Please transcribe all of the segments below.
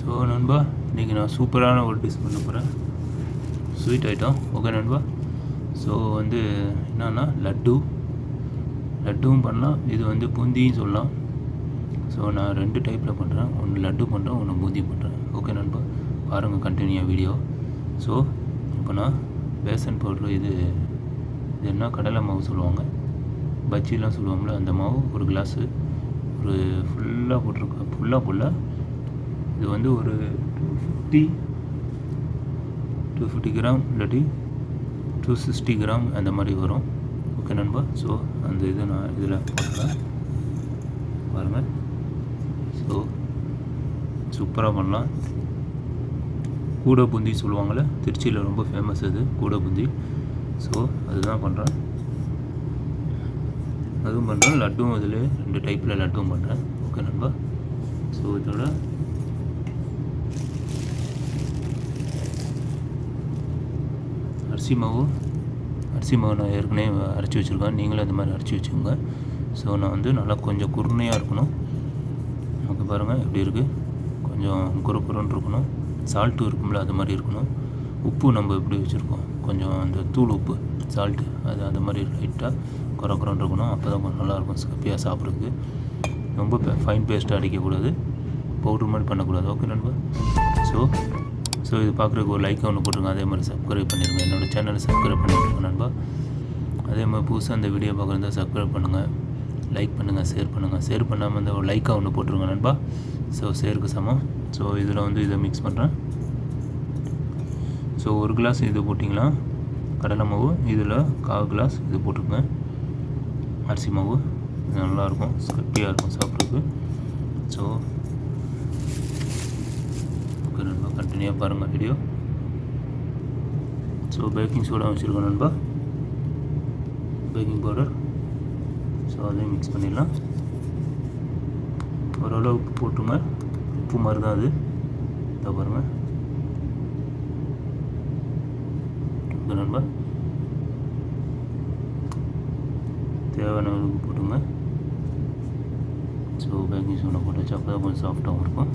So நண்பா இன்றைக்கி நான் சூப்பரான ஒரு டிஷ் பண்ண போகிறேன் ஸ்வீட் ஐட்டம் ஓகே நண்பா? ஸோ வந்து என்னன்னா லட்டு. லட்டுவும் பண்ணலாம் இது வந்து பூந்தியும் சொல்லலாம். ஸோ நான் ரெண்டு டைப்பில் பண்ணுறேன் ஒன்று லட்டு பண்ணுறேன் ஒன்று பூந்தி பண்ணுறேன் ஓகே நண்பா? பாருங்கள் கண்டினியூ வீடியோ ஸோ இப்போ நான் பேசன் பவுட்ரு இது இது என்ன கடலை மாவு சொல்லுவாங்க? பஜ்ஜிலாம் சொல்லுவாங்கள்ல அந்த மாவு ஒரு கிளாஸு ஒரு ஃபுல்லாக போட்டிருக்கேன் ஃபுல்லாக ஃபுல்லாக இது வந்து ஒரு two fifty two fifty gram இல்லாட்டி டூ சிக்ஸ்டி கிராம் அந்த மாதிரி வரும். ஓகே நண்பா. ஸோ அந்த இதை நான் இதில் போட்டுறேன் பாருங்கள் ஸோ சூப்பராக பண்ணலாம். கூட பூந்தி சொல்லுவாங்கள்ல திருச்சியில் ரொம்ப ஃபேமஸ் அது கூட பூந்தி ஸோ அதுதான் பண்ணுறேன் அதுவும் பண்ணுறேன் லட்டும் இதில் ரெண்டு டைப்பில் லட்டும் பண்ணுறேன் ஓகே நண்பா. ஸோ இதோட அரிசி மாவு அரிசி மாவு நான் ஏற்கனவே அரைச்சி வச்சுருக்கேன். நீங்களும் அது மாதிரி அரைச்சி வச்சுக்கோங்க. ஸோ நான் வந்து நல்லா கொஞ்சம் குருணையாக இருக்கணும். நமக்கு பாருங்கள் எப்படி இருக்குது கொஞ்சம் குறு இருக்கணும். சால்ட்டு இருக்கும்ல அது மாதிரி இருக்கணும். உப்பு நம்ம எப்படி வச்சுருக்கோம்? கொஞ்சம் அந்த தூள் உப்பு சால்ட்டு அது அந்த மாதிரி லைட்டாக குறை இருக்கணும். அப்போ தான் கொஞ்சம் நல்லாயிருக்கும் ஸ்கப்பியாக சாப்பிட்றதுக்கு. ரொம்ப ஃபைன் பேஸ்ட்டாக அடிக்கக்கூடாது. பவுட்ரு மாதிரி பண்ணக்கூடாது. ஓகே நண்பா? ஸோ ஸோ இது பார்க்குறதுக்கு ஒரு லைக் ஒன்று போட்டுருங்க அதே மாதிரி சப்ஸ்கிரைப் பண்ணிடுங்க என்னோடய சேனலை சப்ஸ்கிரைப் பண்ணி நண்பா. அதே மாதிரி புதுசாக அந்த வீடியோ பார்க்குறதா சப்ஸ்கிரைப் பண்ணுங்கள் லைக் பண்ணுங்கள் ஷேர் பண்ணுங்கள் ஷேர் பண்ணாமல் இந்த ஒரு லைக்காக ஒன்று போட்டுருங்க நண்பா. ஸோ ஷேருக்கு சமம். ஸோ இதில் வந்து இதை மிக்ஸ் பண்ணுறேன் ஸோ ஒரு கிளாஸ் இது போட்டிங்கன்னா கடலை மாவு இதில் கால் கிளாஸ் இது போட்டுருங்க. அரிசி மாவு. இது நல்லாயிருக்கும் கட்டியாக இருக்கும் சாப்பிட்றதுக்கு. ஸோ ஓகே தனியாக பாருங்கள் வீடியோ ஸோ பேக்கிங் சோடா வச்சுருக்கோம் நண்பா. பேக்கிங் பவுடர் ஸோ அதையும் மிக்ஸ் பண்ணிடலாம். ஓரளவு உப்பு போட்டுங்க உப்பு மாதிரி தான் அது. இதை பாருங்கள் ஓகே நண்பா. தேவையான அளவுக்கு போட்டுங்க ஸோ பேக்கிங் சோடா போட்டு வச்சா அப்போ தான் கொஞ்சம் சாஃப்டாகவும் இருக்கும்.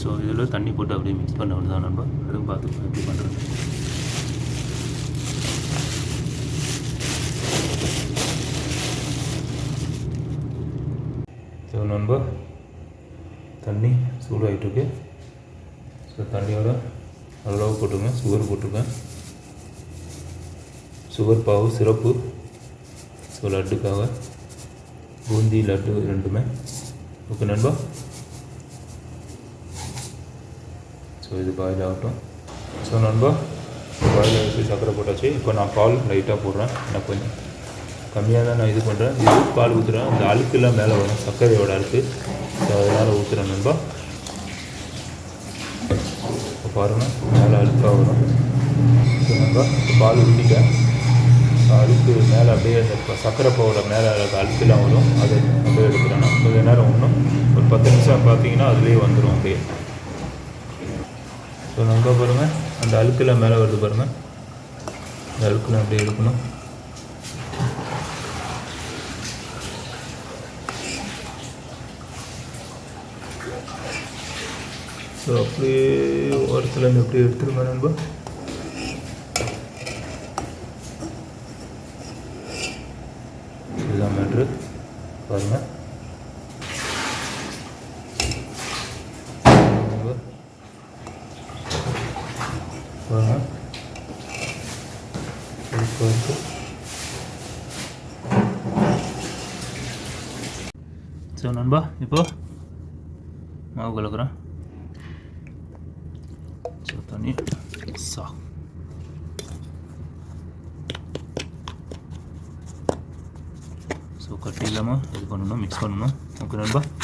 ஸோ இதில் தண்ணி போட்டு அப்படியே மிக்ஸ் பண்ண வேண்டியதான் நண்பா. அதுவும் பார்த்து எப்படி பண்ணுறது ஸோ நண்பா தண்ணி சூடாகிட்டுருக்கு ஸோ தண்ணியோட அளவு போட்டுருங்க சுகர் போட்டிருக்கேன் சுகர் பாவு சிறப்பு ஸோ லட்டுக்காக பூந்தி லட்டு ரெண்டுமே. ஓகே நண்பா. ஸோ இது பாயில் ஆகட்டும் ஸோ நண்பா பாயில் வச்சு சக்கரை போட்டாச்சு இப்போ நான் பால் லைட்டாக போடுறேன் எனக்கு கொஞ்சம் கம்மியாக தான் நான் இது பண்ணுறேன் இது பால் ஊற்றுறேன் அந்த அழுக்கெல்லாம் மேலே வரும் சர்க்கரையோட அழுக்கு ஸோ அதனால் ஊற்றுறேன் நண்பா இப்போ பாருங்கள் மேலே அழுக்காக வரும் ஸோ நண்பா இப்போ பால் ஊற்றிட்டேன் அழுக்கு மேலே அப்படியே அந்த சக்கரை சர்க்கரை மேலே அழுக்கெல்லாம் வரும் அதை அப்படியே எடுக்கிறேன் நான் கொஞ்சம் நேரம் ஒன்றும் ஒரு பத்து நிமிஷம் பார்த்தீங்கன்னா அதுலேயே வந்துடும் அப்படியே ஸோ நண்பா பாருங்கள் அந்த அழுக்கெல்லாம் மேலே வருது பாருங்கள் அந்த அழுக்கெல்லாம் அப்படியே எடுக்கணும் ஸோ அப்படியே ஓரத்துலேருந்து அப்படியே எடுத்துருங்க நண்பா இதுதான் மேட்ரு பாருங்கள் நண்பா. பாருங்கள் சூப்பராக இருக்கு ஸோ நண்பா இப்போ மாவு கலக்குறேன் ஸோ தண்ணி சா ஸோ கட்டி இல்லாமல் இது பண்ணணும் மிக்ஸ் பண்ணணும் ஓகே நண்பா இப்போ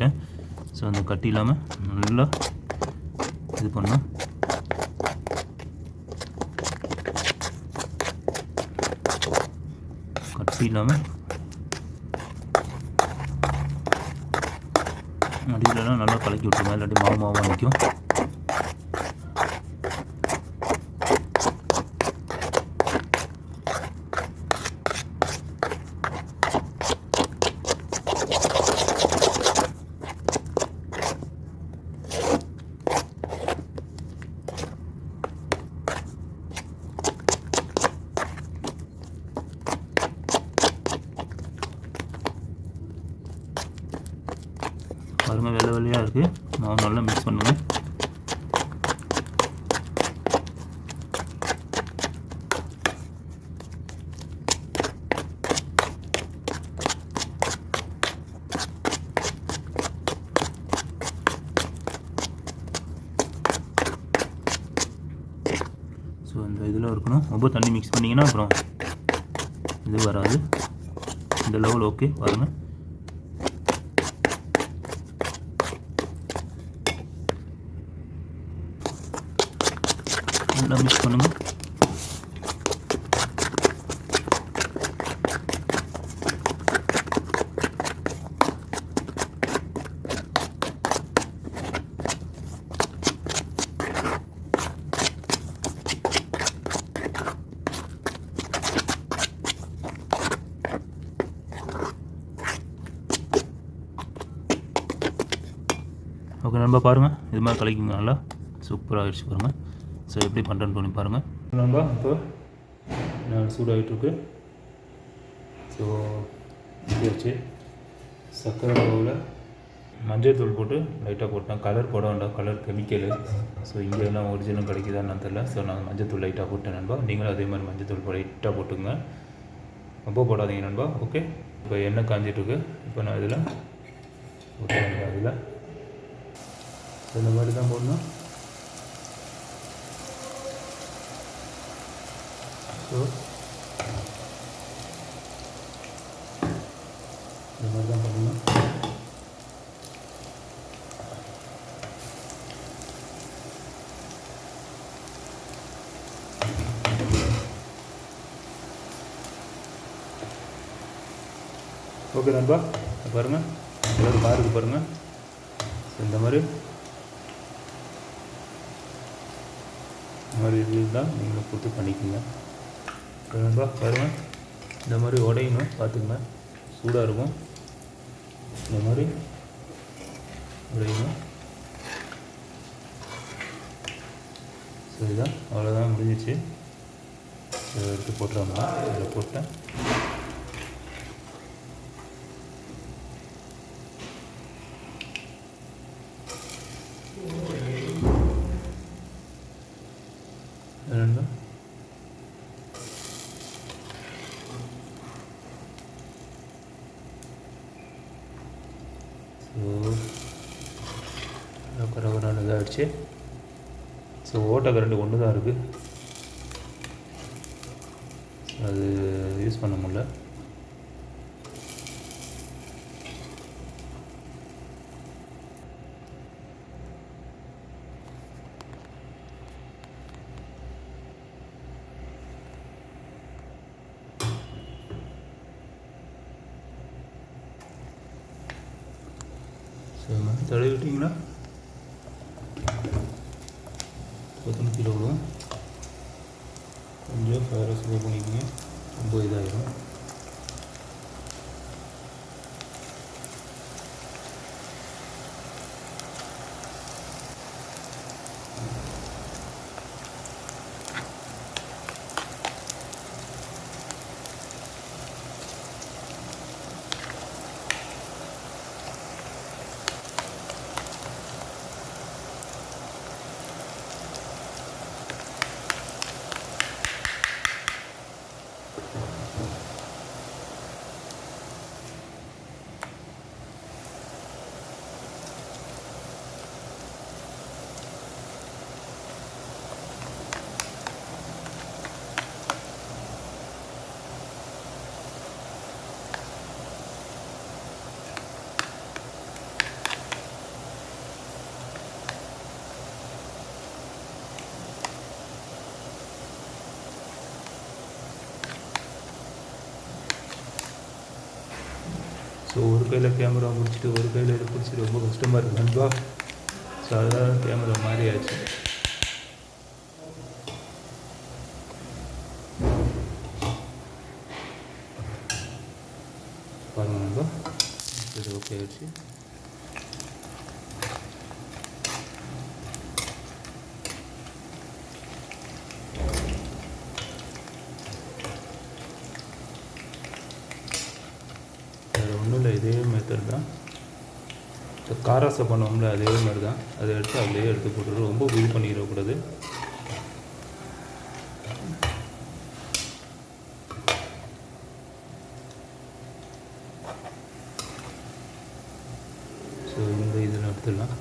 பண்ணிட்டேன் ஸோ அந்த கட்டி இல்லாமல் நல்லா இது பண்ணோம் கட்டி இல்லாமல் பண்ணிங்கன்னா அப்புறம் இது வராது. இந்த லெவல் ஓகே பாருங்கள் நல்லா மிக்ஸ் பண்ணுங்கள் ஓகே நண்பா பாருங்கள் இது மாதிரி கலைக்குங்க நல்லா. சூப்பராக ஆகிடுச்சு பாருங்கள் ஸோ எப்படி பண்ணுறேன்னு பண்ணி பாருங்கள் நண்பா இப்போ நான் சூடாகிட்டுருக்கு ஸோ இது வச்சு சர்க்கரை அளவில் மஞ்சள் தூள் போட்டு லைட்டாக போட்டேன். கலர் போட வேண்டாம். கலர் கெமிக்கலு ஸோ இங்கே எல்லாம் ஒரிஜினல் கிடைக்குதான்னு தெரில ஸோ நான் மஞ்சள் தூள் லைட்டாக போட்டேன் நண்பா. நீங்களும் அதே மாதிரி மஞ்சள் தூள் லைட்டாக போட்டுங்க. ரொம்ப போடாதீங்க நண்பா. ஓகே இப்போ எண்ணெய் காஞ்சிட்ருக்கு இப்போ நான் இதில் ஓகே அதில் இந்த மாதிரி தான் போடணும். ஸோ இந்த மாதிரி தான் பண்ணணும் ஓகே நண்பா. பாருங்கள் பாருங்க. எல்லோரும் பாருங்க. இந்த மாதிரி. மாதிரி இருந்தால் நீங்கள் கொடுத்து பண்ணிக்கோங்க. ரொம்ப நண்பா இந்த மாதிரி உடையணும் பார்த்துக்குங்க சூடாக இருக்கும். இந்த மாதிரி உடையணும். சரிதான்? அவ்வளோதான் முடிஞ்சிச்சு. எடுத்து போட்டுருவாங்க இதில் போட்டேன் ரெண்டு ஸோ கரகரான இதாகிடுச்சு ஸோ ஓட்ட கரண்ட் ஒன்று தான் இருக்குது அது யூஸ் பண்ண முடியல. கொத்தமல்லி கீழே கொஞ்சம் ஃபைவ் ரைஸ் பண்ணிக்கிங்க. ரொம்ப இதாகிடும் ஸோ ஒரு கையில் கேமரா பிடிச்சிட்டு ஒரு கையில் இது பிடிச்சி ரொம்ப கஷ்டமாக இருக்குது நண்பா ஸோ அதுதான் கேமரா மாறி ஆச்சு. பாருங்க நண்பா இது ஓகே ஆயிடுச்சு வேறு ஒன்றும் இல்லை தான். காராசை பண்ணுவோம்ல அதே மாதிரி தான். அதை எடுத்து அப்படியே எடுத்து போட்டுட்டு ரொம்ப இது பண்ணிடக்கூடாது ஸோ இந்த இதில் எடுத்துடலாம்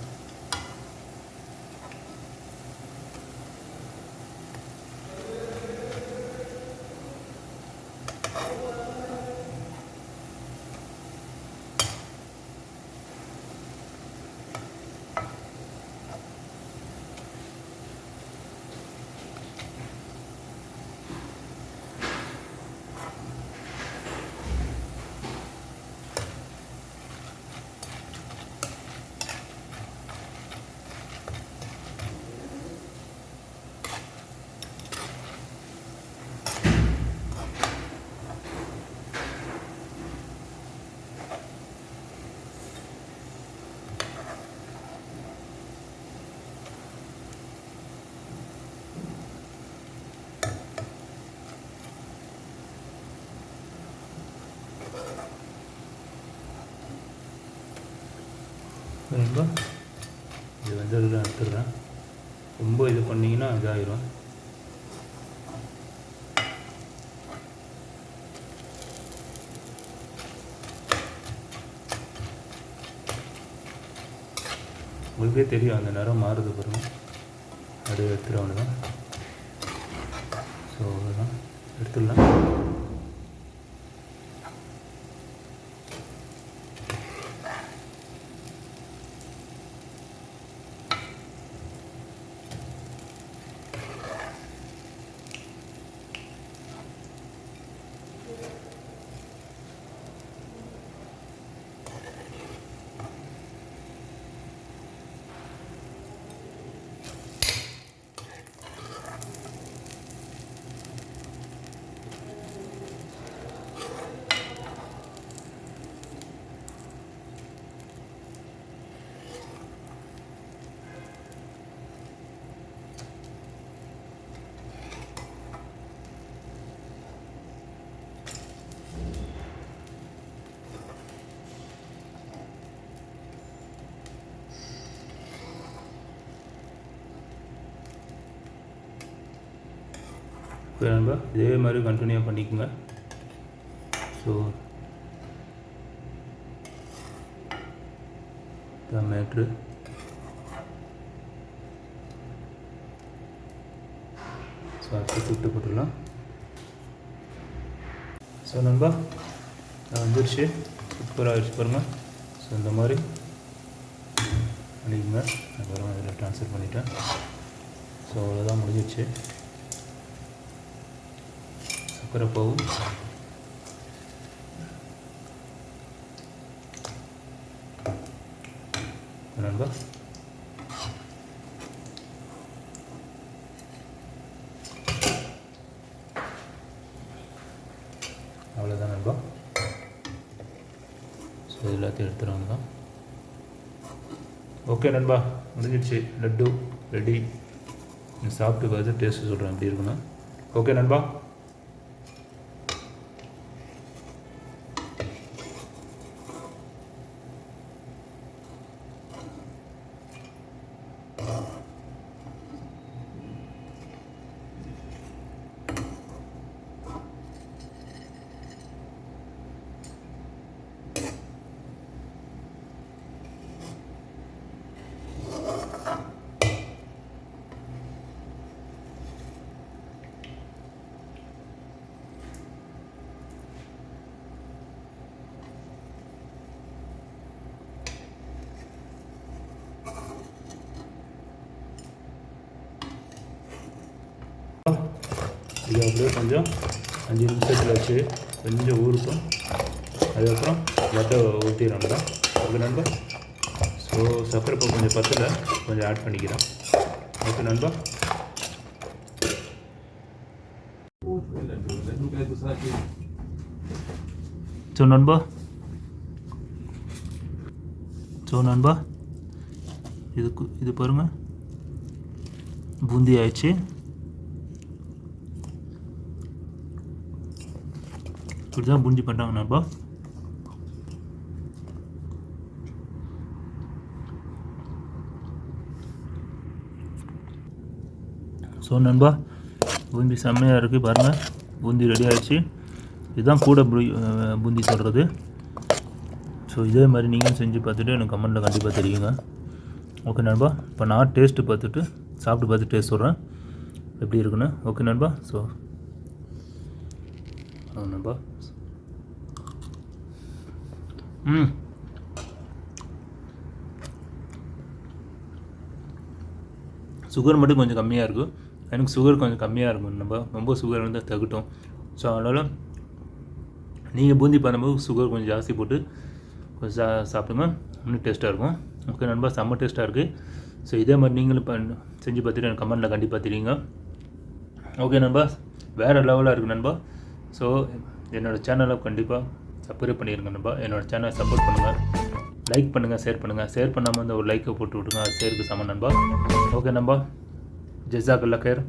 ரொம்ப இது வந்து எடுத்துடுறேன் ரொம்ப இது பண்ணிங்கன்னா இதாகிடும் உங்களுக்கே தெரியும் அந்த நேரம் மாறுது பாருங்க. அது எடுத்துட தான் ஸோ அவ்வளோதான் எடுத்துடலாம். ஓகே நண்பா. இதே மாதிரி கண்டினியூ பண்ணிக்கோங்க. ஸோ மேட்ரு ஸோ அடுத்து கூப்பிட்டு போட்டுடலாம். ஸோ நண்பா நான் வந்துருச்சு. சூப்பராக ஆகிடுச்சு பாருங்கள் ஸோ இந்த மாதிரி பண்ணிக்கோங்க. அப்புறம் இதில் ட்ரான்ஸ்ஃபர் பண்ணிட்டேன். ஸோ அவ்வளோதான் முடிஞ்சிடுச்சு சக்கரை பாவு நண்பா. அவ்வளோதான் நண்பா. ஸோ எல்லாத்தையும் எடுத்துருவாங்க தான் ஓகே நண்பா முடிஞ்சிடுச்சு. லட்டு ரெடி. சாப்பிட்டு பார்த்து டேஸ்ட்டு சொல்கிறேன் எப்படி இருக்குன்னு. ஓகே நண்பா. இது அப்படியே கொஞ்சம் அஞ்சு நிமிஷத்தில் வச்சு கொஞ்சம் ஊறுக்கும் அதுக்கப்புறம் லட்டை ஊற்றிடணும் ஓகே நண்பா ஸோ சக்கரை கொஞ்சம் பத்தில் கொஞ்சம் ஆட் பண்ணிக்கிறேன் ஓகே நண்பா ஸோ நண்பா ஸோ நண்பா இதுக்கு இது பாருங்கள் பூந்தி ஆயிடுச்சு. இப்படி தான் பூந்தி பண்ணுறாங்க நண்பா. ஸோ நண்பா பூந்தி செம்மையாக இருக்குது பாருங்கள் பூந்தி ரெடி ஆகிடுச்சு இதுதான் கூட பூந்தி சொல்கிறது ஸோ இதே மாதிரி நீங்களும் செஞ்சு பார்த்துட்டு எனக்கு கமெண்ட்டில் கண்டிப்பாக தெரியுங்க ஓகே நண்பா. இப்போ நான் டேஸ்ட்டு பார்த்துட்டு சாப்பிட்டு பார்த்து டேஸ்ட் சொல்கிறேன் எப்படி இருக்குன்னு. ஓகே நண்பா. ஸோ நண்பா. ம். சுகர் மட்டும் கொஞ்சம் கம்மியாக இருக்கும் எனக்கு சுகர் கொஞ்சம் கம்மியாக இருக்கும். நம்ம ரொம்ப சுகர் இருந்தால் தகட்டும். ஸோ அதனால் நீங்கள் பூந்தி பண்ணும்போது சுகர் கொஞ்சம் ஜாஸ்தி போட்டு கொஞ்சம் சா சாப்பிடுங்க. இன்னும் டேஸ்ட்டாக இருக்கும். ஓகே நண்பா செம்ம டேஸ்ட்டாக இருக்குது ஸோ இதே மாதிரி நீங்களும் பண் செஞ்சு பார்த்துட்டு எனக்கு கமெண்ட்டில் கண்டிப்பாக தெரியுங்க. ஓகே நண்பா. வேறு லெவலாக இருக்குது நண்பா. ஸோ என்னோடய சேனலை கண்டிப்பாக சப்ஸ்கிரைப் பண்ணிடுங்க நண்பா. என்னோடய சேனலை சப்போர்ட் பண்ணுங்கள் லைக் பண்ணுங்கள் ஷேர் பண்ணுங்கள் ஷேர் பண்ணாமல் இந்த ஒரு லைக்கை போட்டு விட்டுருங்க. அது ஷேருக்கு சமம் நண்பா. ஓகே நண்பா. ஜெஸாக் கேர்